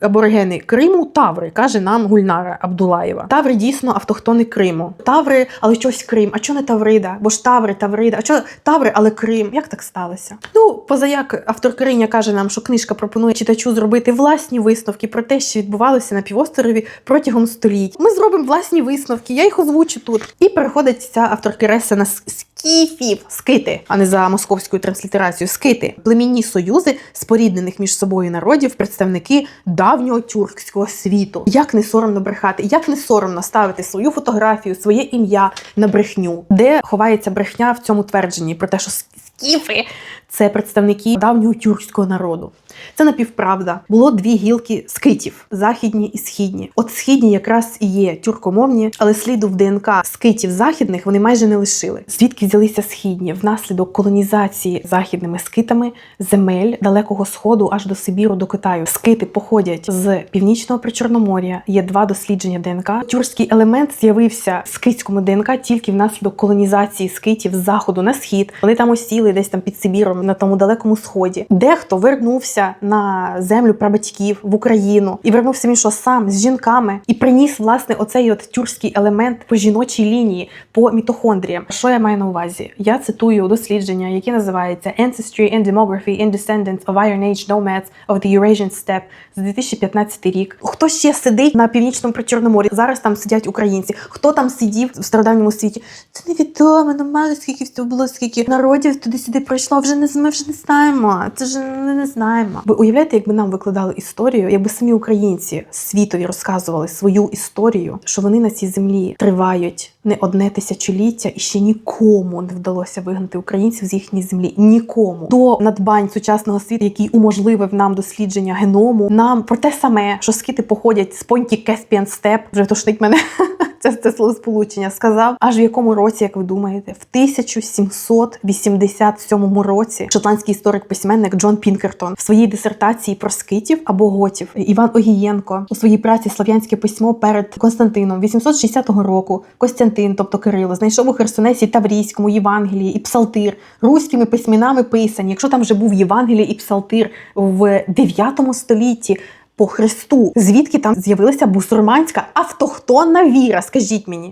Аборигени Криму Таври, каже нам Гульнара Абдулаєва. Таври дійсно автохтони Криму. Таври, але щось Крим. А чого не Таврида? Бо ж Таври, Таврида. А чого Таври, але Крим? Як так сталося? Ну, позаяк автор Криня каже нам, що книжка пропонує читачу зробити власні висновки про те, що відбувалося на півострові протягом століть. Ми зробимо власні висновки, я їх озвучу тут. І переходить ця авторка Реса на скіфів, скити, а не за московською транслітерацією. Скити, племінні союзи споріднених між собою народів, представники давнього тюркського світу. Як не соромно брехати, як не соромно ставити свою фотографію, своє ім'я на брехню, де ховається брехня в цьому твердженні про те, що скіфи це представники давнього тюркського народу. Це напівправда. Було дві гілки скитів західні і східні. От східні якраз і є тюркомовні, але сліду в ДНК скитів західних вони майже не лишили. Звідки взялися східні внаслідок колонізації західними скитами земель далекого сходу аж до Сибіру, до Китаю. Скити походять з північного причорномор'я. Є два дослідження ДНК. Тюркський елемент з'явився в скитському ДНК тільки внаслідок колонізації скитів з заходу на схід. Вони там осіли десь там під Сибіром на тому далекому сході. Дехто вернувся на землю прабатьків в Україну і вернувся він що сам з жінками і приніс власне оцей от тюркський елемент по жіночій лінії, по мітохондріям. Що я маю на увазі? Я цитую дослідження, яке називається Ancestry and Demography in Descendants of Iron Age Nomads of the Eurasian Steppe за 2015 рік. Хто ще сидить на північному причорномор'ї? Зараз там сидять українці. Хто там сидів в стародавньому світі? Це невідомо, ну мало скільки всього було, скільки народів туди-сюди пройшло. Вже не ми вже не знаємо. Це ж ми не знаємо. Ви уявляєте, якби нам викладали історію, якби самі українці світові розказували свою історію, що вони на цій землі тривають не одне тисячоліття, і ще нікому не вдалося вигнати українців з їхньої землі. Нікому до надбань сучасного світу, який уможливив нам дослідження геному, нам про те саме, що скіти походять з понті Кеспіан Степ, вже тошнить мене. Це, це словосполучення сказав. Аж в якому році, як ви думаєте, в 1787 році шотландський історик-письменник Джон Пінкертон в своїй дисертації про скитів або готів Іван Огієнко у своїй праці Слов'янське письмо перед Константином 860 року Костянтин, тобто Кирило, знайшов у Херсонесі Таврійському Євангелії і Псалтир руськими письменами писані. Якщо там вже був Євангелій і Псалтир в 9 столітті по Христу, звідки там з'явилася бусурманська автохтонна віра? Скажіть мені.